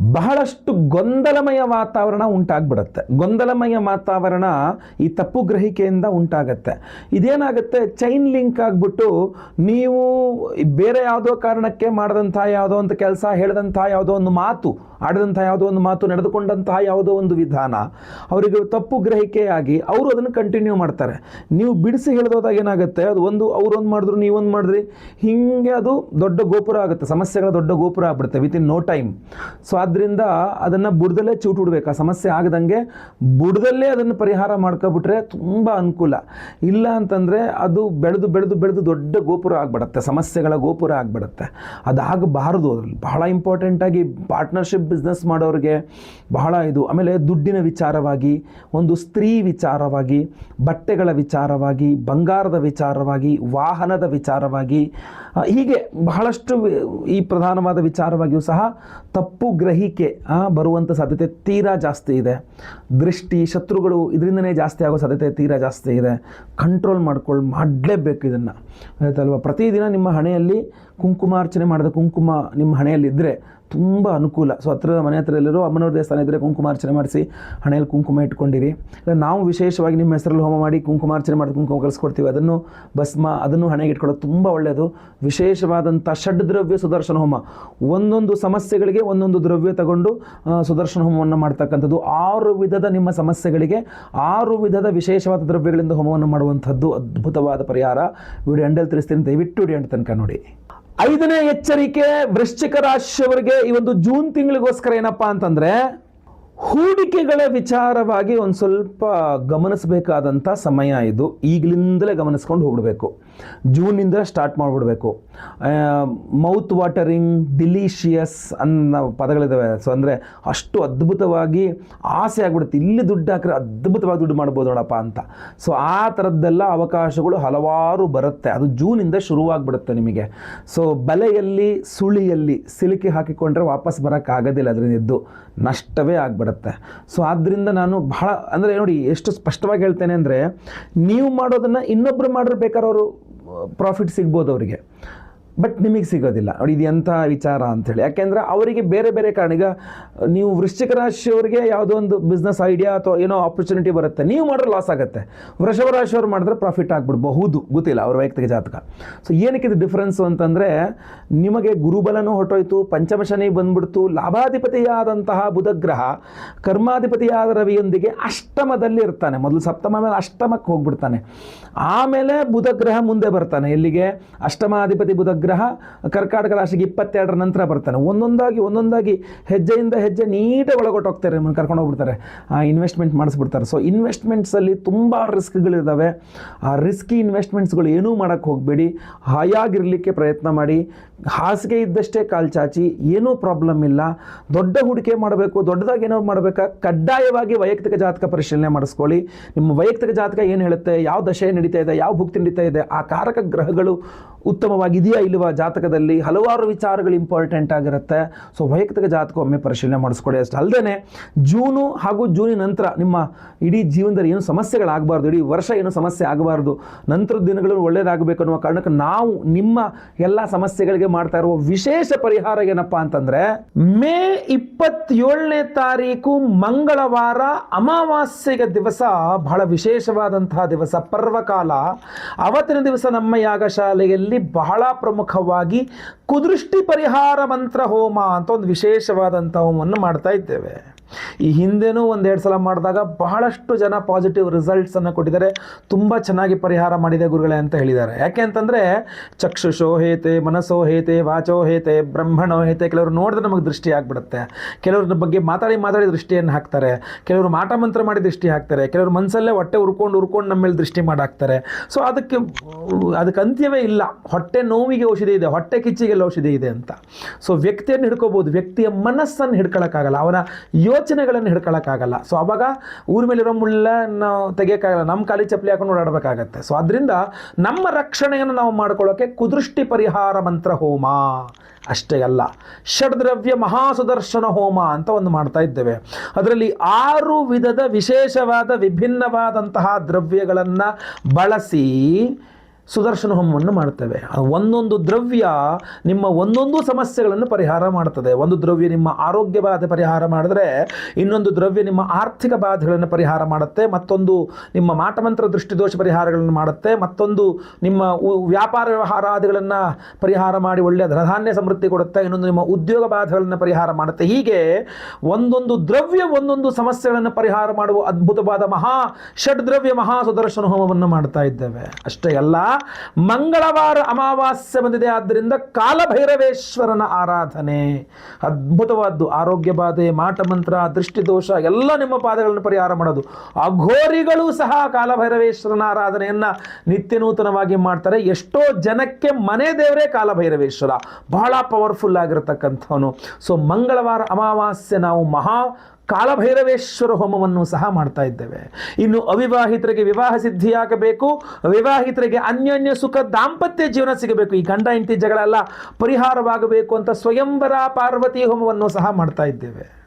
ಬಹಳಷ್ಟು ಗೊಂದಲಮಯ ವಾತಾವರಣ ಉಂಟಾಗ್ಬಿಡತ್ತೆ. ಗೊಂದಲಮಯ ವಾತಾವರಣ ಈ ತಪ್ಪು ಗ್ರಹಿಕೆಯಿಂದ ಉಂಟಾಗತ್ತೆ. ಇದೇನಾಗುತ್ತೆ? ಚೈನ್ ಲಿಂಕ್ ಆಗಿಬಿಟ್ಟು ನೀವು ಬೇರೆ ಯಾವುದೋ ಕಾರಣಕ್ಕೆ ಮಾಡಿದಂಥ ಯಾವುದೋ ಒಂದು ಕೆಲಸ ಹೇಳಿದಂಥ ಯಾವುದೋ ಒಂದು ಮಾತು ಆಡಿದಂಥ ಯಾವುದೋ ಒಂದು ಮಾತು, ನಡೆದುಕೊಂಡಂತಹ ಯಾವುದೋ ಒಂದು ವಿಧಾನ, ಅವರಿಗೆ ತಪ್ಪು ಗ್ರಹಿಕೆಯಾಗಿ ಅವರು ಅದನ್ನು ಕಂಟಿನ್ಯೂ ಮಾಡ್ತಾರೆ. ನೀವು ಬಿಡಿಸಿ ಹೇಳಿದೋದಾಗ ಏನಾಗುತ್ತೆ? ಅದು ಒಂದು ಅವ್ರೊಂದು ಮಾಡಿದ್ರು, ನೀವೊಂದು ಮಾಡಿದ್ರಿ. ಹಿಂಗೆ ಅದು ದೊಡ್ಡ ಗೋಪುರ ಆಗುತ್ತೆ. ಸಮಸ್ಯೆಗಳ ದೊಡ್ಡ ಗೋಪುರ ಆಗ್ಬಿಡುತ್ತೆ within no time so ಆದ್ದರಿಂದ ಅದನ್ನು ಬುಡದಲ್ಲೇ ಚೂಟ್ಬಿಡ್ಬೇಕು ಆ ಸಮಸ್ಯೆ ಆಗದಂಗೆ ಬುಡದಲ್ಲೇ ಅದನ್ನು ಪರಿಹಾರ ಮಾಡ್ಕೊಬಿಟ್ರೆ ತುಂಬ ಅನುಕೂಲ. ಇಲ್ಲ ಅಂತಂದರೆ ಅದು ಬೆಳೆದು ಬೆಳೆದು ಬೆಳೆದು ದೊಡ್ಡ ಗೋಪುರ ಆಗ್ಬಿಡತ್ತೆ. ಸಮಸ್ಯೆಗಳ ಗೋಪುರ ಆಗ್ಬಿಡತ್ತೆ. ಅದಾಗಬಾರದು. ಅದರಲ್ಲಿ ಬಹಳ ಇಂಪಾರ್ಟೆಂಟಾಗಿ ಪಾರ್ಟ್ನರ್ಶಿಪ್ ಬಿಸ್ನೆಸ್ ಮಾಡೋರಿಗೆ ಬಹಳ ಇದು. ಆಮೇಲೆ ದುಡ್ಡಿನ ವಿಚಾರವಾಗಿ, ಒಂದು ಸ್ತ್ರೀ ವಿಚಾರವಾಗಿ, ಬಟ್ಟೆಗಳ ವಿಚಾರವಾಗಿ, ಬಂಗಾರದ ವಿಚಾರವಾಗಿ, ವಾಹನದ ವಿಚಾರವಾಗಿ ಹೀಗೆ ಬಹಳಷ್ಟು ಈ ಪ್ರಧಾನವಾದ ವಿಚಾರವಾಗಿಯೂ ಸಹ ತಪ್ಪು ಗ್ರಹಿಕೆ ಬರುವಂಥ ಸಾಧ್ಯತೆ ತೀರಾ ಜಾಸ್ತಿ ಇದೆ. ದೃಷ್ಟಿ, ಶತ್ರುಗಳು ಇದರಿಂದನೇ ಜಾಸ್ತಿ ಆಗೋ ಸಾಧ್ಯತೆ ತೀರಾ ಜಾಸ್ತಿ ಇದೆ. ಕಂಟ್ರೋಲ್ ಮಾಡ್ಕೊಳ್ಳಿ ಮಾಡಲೇಬೇಕು ಇದನ್ನು. ಆಯ್ತಲ್ವ? ಪ್ರತಿದಿನ ನಿಮ್ಮ ಹಣೆಯಲ್ಲಿ ಕುಂಕುಮಾರ್ಚನೆ ಮಾಡಿದ ಕುಂಕುಮ ನಿಮ್ಮ ಹಣೆಯಲ್ಲಿದ್ದರೆ ತುಂಬ ಅನುಕೂಲ. ಸೊ ಹತ್ರದ ಮನೆ ಹತ್ರ ಎಲ್ಲರೂ ಅಮ್ಮನವ್ರ ದೇವಸ್ಥಾನ ಇದ್ದರೆ ಕುಂಕುಮಾರ್ಚನೆ ಮಾಡಿಸಿ, ಹಣೆಯಲ್ಲಿ ಕುಂಕುಮ ಇಟ್ಕೊಂಡಿರಿ. ನಾವು ವಿಶೇಷವಾಗಿ ನಿಮ್ಮ ಹೆಸರಲ್ಲಿ ಹೋಮ ಮಾಡಿ ಕುಂಕುಮಾರ್ಚನೆ ಮಾಡಿ ಕುಂಕುಮ ಕಲಿಸ್ಕೊಡ್ತೀವಿ ಅದನ್ನು ಭಸ್ಮ, ಅದನ್ನು ಹಣೆಗೆ ಇಟ್ಕೊಳ್ಳೋದು ತುಂಬ ಒಳ್ಳೆಯದು ವಿಶೇಷವಾದಂಥ ಷಡ್ ದ್ರವ್ಯ ಸುದರ್ಶನ ಹೋಮ. ಒಂದೊಂದು ಸಮಸ್ಯೆಗಳಿಗೆ ಒಂದೊಂದು ದ್ರವ್ಯ ತಗೊಂಡು ಸುದರ್ಶನ ಹೋಮವನ್ನು ಮಾಡ್ತಕ್ಕಂಥದ್ದು. ಆರು ವಿಧದ ನಿಮ್ಮ ಸಮಸ್ಯೆಗಳಿಗೆ ಆರು ವಿಧದ ವಿಶೇಷವಾದ ದ್ರವ್ಯಗಳಿಂದ ಹೋಮವನ್ನು ಮಾಡುವಂಥದ್ದು ಅದ್ಭುತವಾದ ಪರಿಹಾರ. ವಿಡಿಯೋ ಎಂಡಲ್ಲಿ ತಿಳಿಸ್ತೀನಿ. ದಯವಿಟ್ಟು ವಿಡಿಯೋ ತನಕ ನೋಡಿ. ಐದನೇ ಎಚ್ಚರಿಕೆ ವೃಶ್ಚಿಕ ರಾಶಿಯವರಿಗೆ ಈ ಒಂದು ಜೂನ್ ತಿಂಗಳಿಗೋಸ್ಕರ ಏನಪ್ಪಾ ಅಂತಂದ್ರೆ ಹೂಡಿಕೆಗಳ ವಿಚಾರವಾಗಿ ಒಂದು ಸ್ವಲ್ಪ ಗಮನಿಸಬೇಕಾದಂಥ ಸಮಯ ಇದು. ಈಗಲಿಂದಲೇ ಗಮನಿಸ್ಕೊಂಡು ಹೋಗ್ಬಿಡ್ಬೇಕು. ಜೂನಿಂದ ಸ್ಟಾರ್ಟ್ ಮಾಡಿಬಿಡ್ಬೇಕು. ಮೌತ್ ವಾಟರಿಂಗ್ ಡಿಲೀಷಿಯಸ್ ಅನ್ನೋ ಪದಗಳಿದ್ದಾವೆ ಸೊ ಅಂದರೆ ಅಷ್ಟು ಅದ್ಭುತವಾಗಿ ಆಸೆ ಆಗ್ಬಿಡುತ್ತೆ. ಇಲ್ಲಿ ದುಡ್ಡು ಹಾಕಿದ್ರೆ ಅದ್ಭುತವಾಗಿ ದುಡ್ಡು ಮಾಡ್ಬೋದು ನೋಡಪ್ಪ ಅಂತ. ಸೊ ಆ ಥರದ್ದೆಲ್ಲ ಅವಕಾಶಗಳು ಹಲವಾರು ಬರುತ್ತೆ. ಅದು ಜೂನಿಂದ ಶುರುವಾಗ್ಬಿಡುತ್ತೆ ನಿಮಗೆ. ಸೊ ಬಲೆಯಲ್ಲಿ, ಸುಳಿಯಲ್ಲಿ ಸಿಲುಕಿ ಹಾಕಿಕೊಂಡ್ರೆ ವಾಪಸ್ ಬರೋಕ್ಕಾಗೋದಿಲ್ಲ ಅದರಿಂದ ಇದ್ದು ನಷ್ಟವೇ ಆಗಿಬಿಡುತ್ತೆ. ಸೊ ಆದ್ದರಿಂದ ನಾನು ಬಹಳ, ಅಂದರೆ ನೋಡಿ, ಎಷ್ಟು ಸ್ಪಷ್ಟವಾಗಿ ಹೇಳ್ತೇನೆ ಅಂದರೆ, ನೀವು ಮಾಡೋದನ್ನು ಇನ್ನೊಬ್ಬರು ಮಾಡಿರ್ಬೇಕಾದ್ರೆ ಅವರು ಪ್ರಾಫಿಟ್ ಸಿಗ್ಬೋದು ಅವರಿಗೆ. ಬಟ್ ನಿಮಗೆ ಸಿಗೋದಿಲ್ಲ. ನೋಡಿ, ಇದು ಎಂಥ ವಿಚಾರ ಅಂಥೇಳಿ. ಯಾಕೆಂದರೆ ಅವರಿಗೆ ಬೇರೆ ಬೇರೆ ಕಾರಣ. ಈಗ ನೀವು ವೃಶ್ಚಿಕ ರಾಶಿಯವರಿಗೆ ಯಾವುದೋ ಒಂದು ಬಿಸ್ನೆಸ್ ಐಡಿಯಾ ಅಥವಾ ಏನೋ ಆಪರ್ಚುನಿಟಿ ಬರುತ್ತೆ. ನೀವು ಮಾಡಿದ್ರೆ ಲಾಸ್ ಆಗುತ್ತೆ. ವೃಷಭ ರಾಶಿಯವ್ರು ಮಾಡಿದ್ರೆ ಪ್ರಾಫಿಟ್ ಆಗ್ಬಿಡ್ಬಹುದು. ಗೊತ್ತಿಲ್ಲ, ಅವ್ರ ವೈಯಕ್ತಿಕ ಜಾತಕ. ಸೊ ಏನಕ್ಕೆ ಇದು ಡಿಫ್ರೆನ್ಸು ಅಂತಂದರೆ, ನಿಮಗೆ ಗುರುಬಲನೂ ಹೊರಟೋಯ್ತು ಪಂಚಮಶನಿ ಬಂದ್ಬಿಡ್ತು, ಲಾಭಾಧಿಪತಿಯಾದಂತಹ ಬುಧಗ್ರಹ ಕರ್ಮಾಧಿಪತಿಯಾದ ರವಿಯೊಂದಿಗೆ ಅಷ್ಟಮದಲ್ಲಿ ಇರ್ತಾನೆ. ಮೊದಲು ಸಪ್ತಮ ಮೇಲೆ ಅಷ್ಟಮಕ್ಕೆ ಹೋಗ್ಬಿಡ್ತಾನೆ. ಆಮೇಲೆ ಬುಧಗ್ರಹ ಮುಂದೆ ಬರ್ತಾನೆ. ಎಲ್ಲಿಗೆ? ಅಷ್ಟಮಾಧಿಪತಿ ಬುಧಗ್ರಹ ಕರ್ಕಾಟಕ ರಾಶಿಗೆ ಇಪ್ಪತ್ತೆರಡರ ನಂತರ ಬರ್ತಾನೆ. ಒಂದೊಂದಾಗಿ ಒಂದೊಂದಾಗಿ ಹೆಜ್ಜೆಯಿಂದ ಹೆಜ್ಜೆ ನೀಟಾಗಿ ಒಳಗೊಟ್ಟೋಗ್ತಾರೆ ನಿಮ್ಮನ್ನು ಕರ್ಕೊಂಡು ಹೋಗ್ಬಿಡ್ತಾರೆ. ಆ ಇನ್ವೆಸ್ಟ್ಮೆಂಟ್ ಮಾಡಿಸ್ಬಿಡ್ತಾರೆ. ಸೊ ಇನ್ವೆಸ್ಟ್ಮೆಂಟ್ಸಲ್ಲಿ ತುಂಬ ರಿಸ್ಕ್ಗಳಿದ್ದಾವೆ ಆ ರಿಸ್ಕಿ ಇನ್ವೆಸ್ಟ್ಮೆಂಟ್ಸ್ಗಳು ಏನೂ ಮಾಡೋಕ್ಕೆ ಹೋಗಬೇಡಿ. ಹಾಯಾಗಿರಲಿಕ್ಕೆ ಪ್ರಯತ್ನ ಮಾಡಿ. ಹಾಸಿಗೆ ಇದ್ದಷ್ಟೇ ಕಾಲು ಚಾಚಿ. ಏನೂ ಪ್ರಾಬ್ಲಮ್ ಇಲ್ಲ. ದೊಡ್ಡ ಹೂಡಿಕೆ ಮಾಡಬೇಕು, ದೊಡ್ಡದಾಗಿ ಏನೋ ಮಾಡಬೇಕಾ? ಕಡ್ಡಾಯವಾಗಿ ವೈಯಕ್ತಿಕ ಜಾತಕ ಪರಿಶೀಲನೆ ಮಾಡಿಸ್ಕೊಳ್ಳಿ. ನಿಮ್ಮ ವೈಯಕ್ತಿಕ ಜಾತಕ ಏನು ಹೇಳುತ್ತೆ? ಯಾವ ದಶೆ ನಡೀತಾ ಇದೆ? ಯಾವ ಭುಕ್ತಿ ನಡೀತಾ ಇದೆ? ಆ ಕಾರಕ ಗ್ರಹಗಳು ಉತ್ತಮವಾಗಿದೆಯಾ ಇಲ್ವಾ ಜಾತಕದಲ್ಲಿ ಹಲವಾರು ವಿಚಾರಗಳು ಇಂಪಾರ್ಟೆಂಟ್ ಆಗಿರುತ್ತೆ. ಸೊ ವೈಯಕ್ತಿಕ ಜಾತಕ ಒಮ್ಮೆ ಪರಿಶೀಲನೆ ಮಾಡಿಸ್ಕೊಡಿ ಅಷ್ಟೇ ಅಲ್ಲದೆ ಜೂನು ಹಾಗೂ ಜೂನಿನ ನಂತರ ನಿಮ್ಮ ಇಡೀ ಜೀವನದಲ್ಲಿ ಏನು ಸಮಸ್ಯೆಗಳಾಗಬಾರ್ದು, ಇಡೀ ವರ್ಷ ಏನು ಸಮಸ್ಯೆ ಆಗಬಾರ್ದು, ನಂತರದ ದಿನಗಳು ಒಳ್ಳೆಯದಾಗಬೇಕು ಅನ್ನುವ ಕಾರಣಕ್ಕೆ ನಾವು ನಿಮ್ಮ ಎಲ್ಲ ಸಮಸ್ಯೆಗಳಿಗೆ ಮಾಡ್ತಾ ಇರುವ ವಿಶೇಷ ಪರಿಹಾರ ಏನಪ್ಪ ಅಂತಂದ್ರೆ, ಮೇ ಇಪ್ಪತ್ತೇಳನೇ ತಾರೀಕು ಮಂಗಳವಾರ ಅಮಾವಾಸ್ಯೆಗೆ ದಿವಸ, ಬಹಳ ವಿಶೇಷವಾದಂತಹ ದಿವಸ, ಪರ್ವಕಾಲ. ಅವತ್ತಿನ ದಿವಸ ನಮ್ಮ ಯಾಗಶಾಲೆಯಲ್ಲಿ ಬಹಳ ಪ್ರಮುಖವಾಗಿ ಕುದೃಷ್ಟಿ ಪರಿಹಾರ ಮಂತ್ರ ಹೋಮ ಅಂತ ಒಂದು ವಿಶೇಷವಾದಂಥ ಹೋಮವನ್ನು ಮಾಡ್ತಾ ಇದ್ದೇವೆ. ಈ ಹಿಂದೆನೂ ಒಂದೆರಡು ಸಲ ಮಾಡಿದಾಗ ಬಹಳಷ್ಟು ಜನ ಪಾಸಿಟಿವ್ ರಿಸಲ್ಟ್ಸನ್ನು ಕೊಟ್ಟಿದ್ದಾರೆ. ತುಂಬ ಚೆನ್ನಾಗಿ ಪರಿಹಾರ ಮಾಡಿದೆ ಗುರುಗಳೇ ಅಂತ ಹೇಳಿದ್ದಾರೆ. ಯಾಕೆ ಅಂತಂದರೆ ಚಕ್ಷುಷೋ ಹೇತೆ, ಮನಸ್ಸೋ ಹೇತೆ, ವಾಚೋ ಹೇತೆ, ಬ್ರಹ್ಮಣೋ ಹೇತೆ ಕೆಲವರು ನೋಡಿದ್ರೆ ನಮಗೆ ದೃಷ್ಟಿ ಆಗ್ಬಿಡುತ್ತೆ. ಕೆಲವ್ರ ಬಗ್ಗೆ ಮಾತಾಡಿ ಮಾತಾಡಿ ದೃಷ್ಟಿಯನ್ನು ಹಾಕ್ತಾರೆ. ಕೆಲವರು ಮಾಟ ಮಂತ್ರ ಮಾಡಿ ದೃಷ್ಟಿ ಹಾಕ್ತಾರೆ. ಕೆಲವರು ಮನಸ್ಸಲ್ಲೇ ಹೊಟ್ಟೆ ಉರ್ಕೊಂಡು ಉರ್ಕೊಂಡು ನಮ್ಮ ಮೇಲೆ ದೃಷ್ಟಿ ಮಾಡಾಕ್ತಾರೆ ಸೊ ಅದಕ್ಕೆ ಅದಕ್ಕೆ ಅಂತ್ಯವೇ ಇಲ್ಲ. ಹೊಟ್ಟೆ ನೋವಿಗೆ ಔಷಧಿ ಇದೆ. ಹೊಟ್ಟೆ ಕಿಚ್ಚಿಗೆಲ್ಲ ಔಷಧಿ ಇದೆ ಅಂತ. ಸೊ ವ್ಯಕ್ತಿಯನ್ನು ಹಿಡ್ಕೋಬೋದು ವ್ಯಕ್ತಿಯ ಮನಸ್ಸನ್ನು ಹಿಡ್ಕೊಳಕ್ಕಾಗಲ್ಲ. ಅವನ ಯೋಚನೆಗಳನ್ನು ಹಿಡ್ಕೊಳ್ಳೋಕ್ಕಾಗಲ್ಲ ಸೊ ಅವಾಗ ಊರ ಮೇಲಿರೋ ಮುಳ್ಳ ನಾವು ತೆಗಿಯೋಕ್ಕಾಗಲ್ಲ. ನಮ್ಮ ಖಾಲಿ ಚಪ್ಪಲಿ ಹಾಕೊಂಡು ಓಡಾಡಬೇಕಾಗತ್ತೆ. ಸೊ ಅದರಿಂದ ನಮ್ಮ ರಕ್ಷಣೆಯನ್ನು ನಾವು ಮಾಡ್ಕೊಳ್ಳೋಕ್ಕೆ ಕುದೃಷ್ಟಿ ಪರಿಹಾರ ಮಂತ್ರ ಹೋಮ ಅಷ್ಟೇ ಅಲ್ಲ. ಷಡ್ದ್ರವ್ಯ ಮಹಾಸುದರ್ಶನ ಹೋಮ ಅಂತ ಒಂದು ಮಾಡ್ತಾ ಇದ್ದೇವೆ. ಅದರಲ್ಲಿ ಆರು ವಿಧದ ವಿಶೇಷವಾದ ವಿಭಿನ್ನವಾದಂತಹ ದ್ರವ್ಯಗಳನ್ನು ಬಳಸಿ ಸುದರ್ಶನ ಹೋಮವನ್ನು ಮಾಡ್ತೇವೆ. ಒಂದೊಂದು ದ್ರವ್ಯ ನಿಮ್ಮ ಒಂದೊಂದು ಸಮಸ್ಯೆಗಳನ್ನು ಪರಿಹಾರ ಮಾಡ್ತದೆ. ಒಂದು ದ್ರವ್ಯ ನಿಮ್ಮ ಆರೋಗ್ಯ ಬಾಧೆ ಪರಿಹಾರ ಮಾಡಿದ್ರೆ ಇನ್ನೊಂದು ದ್ರವ್ಯ ನಿಮ್ಮ ಆರ್ಥಿಕ ಬಾಧೆಗಳನ್ನು ಪರಿಹಾರ ಮಾಡುತ್ತೆ. ಮತ್ತೊಂದು ನಿಮ್ಮ ಮಾಟಮಂತ್ರ ದೃಷ್ಟಿದೋಷ ಪರಿಹಾರಗಳನ್ನು ಮಾಡುತ್ತೆ. ಮತ್ತೊಂದು ನಿಮ್ಮ ವ್ಯಾಪಾರ ವ್ಯವಹಾರಾದಿಗಳನ್ನು ಪರಿಹಾರ ಮಾಡಿ ಒಳ್ಳೆಯ ಧನಧಾನ್ಯ ಸಮೃದ್ಧಿ ಕೊಡುತ್ತೆ. ಇನ್ನೊಂದು ನಿಮ್ಮ ಉದ್ಯೋಗ ಬಾಧೆಗಳನ್ನು ಪರಿಹಾರ ಮಾಡುತ್ತೆ. ಹೀಗೆ ಒಂದೊಂದು ದ್ರವ್ಯ ಒಂದೊಂದು ಸಮಸ್ಯೆಗಳನ್ನು ಪರಿಹಾರ ಮಾಡುವ ಅದ್ಭುತವಾದ ಮಹಾ ಷಡ್ದ್ರವ್ಯ ಮಹಾ ಸುದರ್ಶನ ಹೋಮವನ್ನು ಮಾಡ್ತಾ ಇದ್ದೇವೆ. ಅಷ್ಟೇ ಅಲ್ಲ ಮಂಗಳವಾರ ಅಮಾವಾಸ್ಯೆ ಬಂದಿದೆ. ಆದ್ದರಿಂದ ಕಾಲಭೈರವೇಶ್ವರನ ಆರಾಧನೆ. ಅದ್ಭುತವಾದ್ದು. ಆರೋಗ್ಯ ಬಾಧೆ ಮಾಟಮಂತ್ರ ದೃಷ್ಟಿದೋಷ ಎಲ್ಲ ನಿಮ್ಮ ಪಾದಗಳನ್ನು ಪರಿಹಾರ ಮಾಡೋದು. ಅಘೋರಿಗಳು ಸಹ ಕಾಲಭೈರವೇಶ್ವರನ ಆರಾಧನೆಯನ್ನು ನಿತ್ಯ ನೂತನವಾಗಿ ಮಾಡ್ತಾರೆ. ಎಷ್ಟೋ ಜನಕ್ಕೆ ಮನೆ ದೇವರೇ ಕಾಲಭೈರವೇಶ್ವರ. ಬಹಳ ಪವರ್ಫುಲ್ ಆಗಿರತಕ್ಕಂಥವನು. ಸೊ ಮಂಗಳವಾರ ಅಮಾವಾಸ್ಯೆ ನಾವು ಮಹಾ ಕಾಲಭೈರವೇಶ್ವರ ಹೋಮವನ್ನು ಸಹ ಮಾಡ್ತಾ ಇದ್ದೇವೆ. ಇನ್ನು ಅವಿವಾಹಿತರಿಗೆ ವಿವಾಹ ಸಿದ್ಧಿಯಾಗಬೇಕು. ವಿವಾಹಿತರಿಗೆ ಅನ್ಯೋನ್ಯ ಸುಖ ದಾಂಪತ್ಯ ಜೀವನ ಸಿಗಬೇಕು. ಈ ಗಂಡ ಹೆಂಡತಿ ಜಗಳೆಲ್ಲ, ಪರಿಹಾರವಾಗಬೇಕು ಅಂತ ಸ್ವಯಂವರ ಪಾರ್ವತಿ ಹೋಮವನ್ನು ಸಹ ಮಾಡ್ತಾ ಇದ್ದೇವೆ.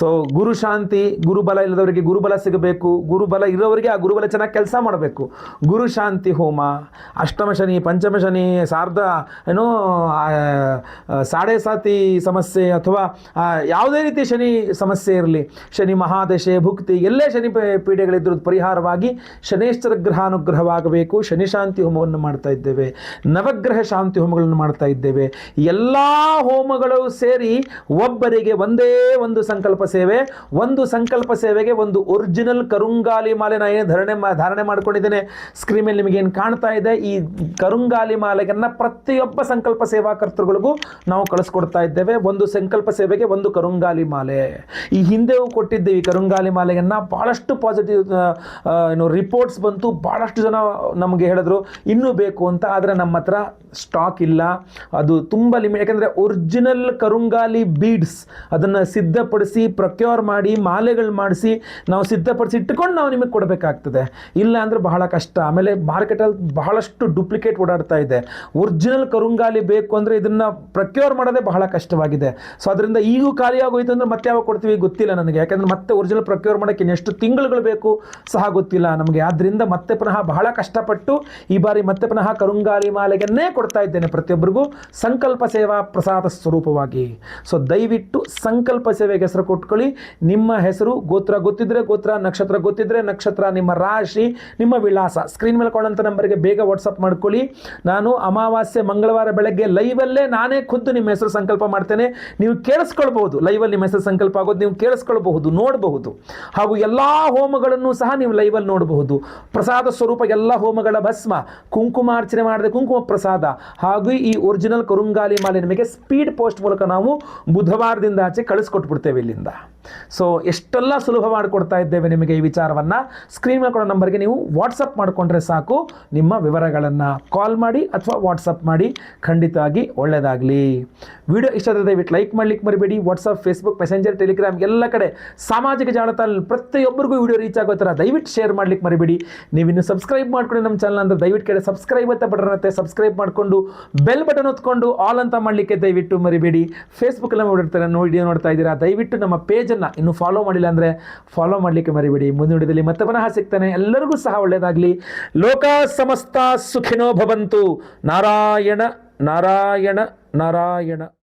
ಸೊ ಗುರು ಶಾಂತಿ ಗುರುಬಲ ಇಲ್ಲದವರಿಗೆ ಗುರುಬಲ ಸಿಗಬೇಕು. ಗುರುಬಲ ಇರೋವರಿಗೆ ಆ ಗುರುಬಲ ಚೆನ್ನಾಗಿ ಕೆಲಸ ಮಾಡಬೇಕು. ಗುರು ಶಾಂತಿ ಹೋಮ, ಅಷ್ಟಮ ಶನಿ, ಪಂಚಮ ಶನಿ, ಸಾರ್ಧ, ಏನೋ ಸಾಡೆ ಸಾತಿ ಸಮಸ್ಯೆ ಅಥವಾ ಯಾವುದೇ ರೀತಿ ಶನಿ ಸಮಸ್ಯೆ ಇರಲಿ. ಶನಿ ಮಹಾದಶೆ, ಭುಕ್ತಿ, ಎಲ್ಲೇ ಶನಿ ಪೀಡೆಗಳಿದ್ದರೂ ಪರಿಹಾರವಾಗಿ ಶನೇಶ್ವರ ಗ್ರಹಾನುಗ್ರಹವಾಗಬೇಕು. ಶನಿ ಶಾಂತಿ ಹೋಮವನ್ನು ಮಾಡ್ತಾ ಇದ್ದೇವೆ. ನವಗ್ರಹ ಶಾಂತಿ ಹೋಮಗಳನ್ನು ಮಾಡ್ತಾ ಇದ್ದೇವೆ. ಎಲ್ಲ ಹೋಮಗಳು ಸೇರಿ ಒಬ್ಬರಿಗೆ ಒಂದೇ ಒಂದು ಸಂಕಲ್ಪ ಸೇವೆ, ಒಂದು ಸಂಕಲ್ಪ ಸೇವೆಗೆ ಒಂದು ಒರಿಜಿನಲ್ ಕರುಂಗಾಲಿ ಮಾಲೆ ನಾ ಏನು ಧಾರಣೆ ಧಾರಣೆ ಮಾಡ್ಕೊಂಡಿದ್ದೇನೆ. ಸ್ಕ್ರೀನ್ ಮೇಲೆ ನಿಮಗೆ ಏನು ಕಾಣ್ತಾ ಇದೆ, ಈ ಕರುಂಗಾಲಿ ಮಾಲೆಗನ್ನ ಪ್ರತಿಯೊಬ್ಬ ಸಂಕಲ್ಪ ಸೇವಾ ಕರ್ತೃಗಳಿಗೂ ನಾವು ಕಳಿಸ್ಕೊಡ್ತಾ ಇದ್ದೇವೆ. ಒಂದು ಸಂಕಲ್ಪ ಸೇವೆಗೆ ಒಂದು ಕರುಂಗಾಲಿ ಮಾಲೆ. ಈ ಹಿಂದೆಯೂ ಕೊಟ್ಟಿದ್ದೇವೆ ಈ ಕರುಂಗಾಲಿ ಮಾಲೆಯನ್ನ ಬಹಳಷ್ಟು ಪಾಸಿಟಿವ್ ಏನು ರಿಪೋರ್ಟ್ಸ್ ಬಂತು, ಬಹಳಷ್ಟು ಜನ ನಮಗೆ ಹೇಳಿದ್ರು, ಇನ್ನೂ ಬೇಕು ಅಂತ. ಆದರೆ ನಮ್ಮ ಹತ್ರ ಸ್ಟಾಕ್ ಇಲ್ಲ. ಅದು ತುಂಬ ಲಿಮಿಟ್ ಯಾಕಂದರೆ ಒರಿಜಿನಲ್ ಕರುಂಗಾಲಿ ಬೀಡ್ಸ್ ಅದನ್ನು ಸಿದ್ಧಪಡಿಸಿ ಪ್ರೊಕ್ಯೂರ್ ಮಾಡಿ, ಮಾಲೆಗಳು ಮಾಡಿಸಿ ನಾವು ಸಿದ್ಧಪಡಿಸಿ ಇಟ್ಟುಕೊಂಡು ನಾವು ನಿಮಗೆ ಕೊಡಬೇಕಾಗ್ತದೆ. ಇಲ್ಲ ಅಂದರೆ ಬಹಳ ಕಷ್ಟ. ಆಮೇಲೆ ಮಾರ್ಕೆಟಲ್ಲಿ ಬಹಳಷ್ಟು ಡೂಪ್ಲಿಕೇಟ್ ಓಡಾಡ್ತಾ ಇದೆ. ಒರಿಜಿನಲ್ ಕರುಂಗಾಲಿ ಬೇಕು ಅಂದರೆ ಇದನ್ನು ಪ್ರೊಕ್ಯೂರ್ ಮಾಡೋದೇ ಬಹಳ ಕಷ್ಟವಾಗಿದೆ. ಸೊ ಅದರಿಂದ ಈಗೂ ಖಾಲಿ ಆಗೋಯ್ತು ಅಂದರೆ ಮತ್ತೆ ಯಾವಾಗ ಕೊಡ್ತೀವಿ ಗೊತ್ತಿಲ್ಲ ನನಗೆ. ಯಾಕಂದರೆ ಮತ್ತೆ ಒರಿಜಿನಲ್ ಪ್ರೊಕ್ಯೂರ್ ಮಾಡೋಕ್ಕೆ ಇನ್ನೆಷ್ಟು ತಿಂಗಳುಗಳು ಬೇಕು ಸಹ ಗೊತ್ತಿಲ್ಲ ನಮಗೆ. ಆದ್ದರಿಂದ ಮತ್ತೆ ಪುನಃ ಬಹಳ ಕಷ್ಟಪಟ್ಟು ಈ ಬಾರಿ ಮತ್ತೆ ಪುನಃ ಕರುಂಗಾಲಿ ಮಾಲೆಗನ್ನೇ ಕೊಡ್ತಾ ಇದ್ದೇನೆ ಪ್ರತಿಯೊಬ್ಬರಿಗೂ. ಸಂಕಲ್ಪ ಸೇವಾ ಪ್ರಸಾದ ಸ್ವರೂಪವಾಗಿ. ಸೊ ದಯವಿಟ್ಟು ಸಂಕಲ್ಪ ಸೇವೆಗೆ ಹೆಸರು ಕೊಟ್ಕೊಳ್ಳಿ. ನಿಮ್ಮ ಹೆಸರು ಗೋತ್ರ ಗೊತ್ತಿದ್ರೆ ಗೋತ್ರ, ನಕ್ಷತ್ರ ಗೊತ್ತಿದ್ರೆ ನಕ್ಷತ್ರ. ನಿಮ್ಮ ರಾಶಿ, ನಿಮ್ಮ ವಿಳಾಸ. ಸ್ಕ್ರೀನ್ ಮೇಲೆ ಕೊಡೋಂಥ ನಂಬರ್ಗೆ ಬೇಗ ವಾಟ್ಸಪ್ ಮಾಡ್ಕೊಳ್ಳಿ. ನಾನು ಅಮಾವಾಸ್ಯೆ, ಮಂಗಳವಾರ ಬೆಳಗ್ಗೆ ಲೈವಲ್ಲೇ ನಾನೇ ಖುದ್ದು ನಿಮ್ಮ ಹೆಸರು ಸಂಕಲ್ಪ ಮಾಡ್ತೇನೆ. ನೀವು ಕೇಳಿಸ್ಕೊಳ್ಬಹುದು. ಲೈವಲ್ಲಿ ನಿಮ್ಮ ಹೆಸರು ಸಂಕಲ್ಪ ಆಗೋದು ನೀವು ಕೇಳಿಸ್ಕೊಳ್ಬಹುದು, ನೋಡಬಹುದು. ಹಾಗೂ ಎಲ್ಲ ಹೋಮಗಳನ್ನು ಸಹ ನೀವು ಲೈವಲ್ಲಿ ನೋಡಬಹುದು. ಪ್ರಸಾದ ಸ್ವರೂಪ ಎಲ್ಲ ಹೋಮಗಳ ಭಸ್ಮ, ಕುಂಕುಮ ಅರ್ಚನೆ ಮಾಡಿದ ಕುಂಕುಮ ಪ್ರಸಾದ. ಹಾಗೂ ಈ ಒರಿಜಿನಲ್ ಕರುಂಗಾಲಿ ಮಾಲೆ ನಿಮಗೆ ಸ್ಪೀಡ್ ಪೋಸ್ಟ್ ಮೂಲಕ ನಾವು ಬುಧವಾರದಿಂದ ಆಚೆ ಕಳಿಸ್ಕೊಟ್ಬಿಡ್ತೇವೆ. ಇಲ್ಲಿಂದ. ಸೊ ಎಷ್ಟೆಲ್ಲ ಸುಲಭ ಮಾಡಿಕೊಡ್ತಾ ಇದ್ದೇವೆ ನಿಮಗೆ ಈ ವಿಚಾರವನ್ನು? ಸ್ಕ್ರೀನ್ ಮೇಲೆ ಕೊಡೋ ನಂಬರ್ಗೆ ನೀವು ವಾಟ್ಸಪ್ ಮಾಡಿಕೊಂಡ್ರೆ ಸಾಕು. ನಿಮ್ಮ ವಿವರಗಳನ್ನು ಕಾಲ್ ಮಾಡಿ ಅಥವಾ ವಾಟ್ಸಪ್ ಮಾಡಿ. ಖಂಡಿತವಾಗಿ ಒಳ್ಳೆಯದಾಗಲಿ ವಿಡಿಯೋ ಇಷ್ಟ ಆದರೆ ದಯವಿಟ್ಟು ಲೈಕ್ ಮಾಡ್ಲಿಕ್ಕೆ ಮರಿಬೇಡಿ. ವಾಟ್ಸಪ್ ಫೇಸ್ಬುಕ್ ಮೆಸೆಂಜರ್ ಟೆಲಿಗ್ರಾಮ್ ಎಲ್ಲ ಕಡೆ ಸಾಮಾಜಿಕ ಜಾಲತಾಣ ಪ್ರತಿಯೊಬ್ಬರಿಗೂ ವಿಡಿಯೋ ರೀಚ್ ಆಗೋ ಥರ ದಯವಿಟ್ಟು ಶೇರ್ ಮಾಡ್ಲಿಕ್ಕೆ ಮರಿಬೇಡಿ. ನೀವು ಇನ್ನು ಸಬ್ಸ್ಕ್ರೈಬ್ ಮಾಡ್ಕೊಂಡು ನಮ್ಮ ಚಾನಲ್ ಅಂದರೆ ದಯವಿಟ್ಟು ಕೇಳಿ ಸಬ್ಸ್ಕ್ರೈಬ್ ಅಂತ ಬಟನ್ ಸಬ್ಸ್ಕ್ರೈಬ್ ಮಾಡಿಕೊಂಡು ಬೆಲ್ ಬಟನ್ ಹೊತ್ಕೊಂಡು ಆಲ್ ಅಂತ ಮಾಡಲಿಕ್ಕೆ ದಯವಿಟ್ಟು ಮರಿಬೇಡಿ. ಫೇಸ್ಬುಕ್ಕಲ್ಲಿ ನೋಡಿರ್ತಾರೆ, ನೋಡಿ ನೋಡ್ತಾ ಇದ್ದೀರಾ. ದಯವಿಟ್ಟು ನಮ್ಮ ಪೇಜನ್ನು ಇನ್ನು ಫಾಲೋ ಮಾಡಿಲ್ಲ ಅಂದರೆ ಫಾಲೋ ಮಾಡಲಿಕ್ಕೆ ಮರಿಬೇಡಿ. ಮುಂದಿನ ವಿಡಿಯೋದಲ್ಲಿ ಮತ್ತೆ ಪುನಃ ಸಿಗ್ತಾನೆ. ಎಲ್ಲರಿಗೂ ಸಹ ಒಳ್ಳೆಯದಾಗಲಿ ಲೋಕ ಸಮಸ್ತ ಸುಖಿನೋ ಭವಂತು. ನಾರಾಯಣ ನಾರಾಯಣ ನಾರಾಯಣ.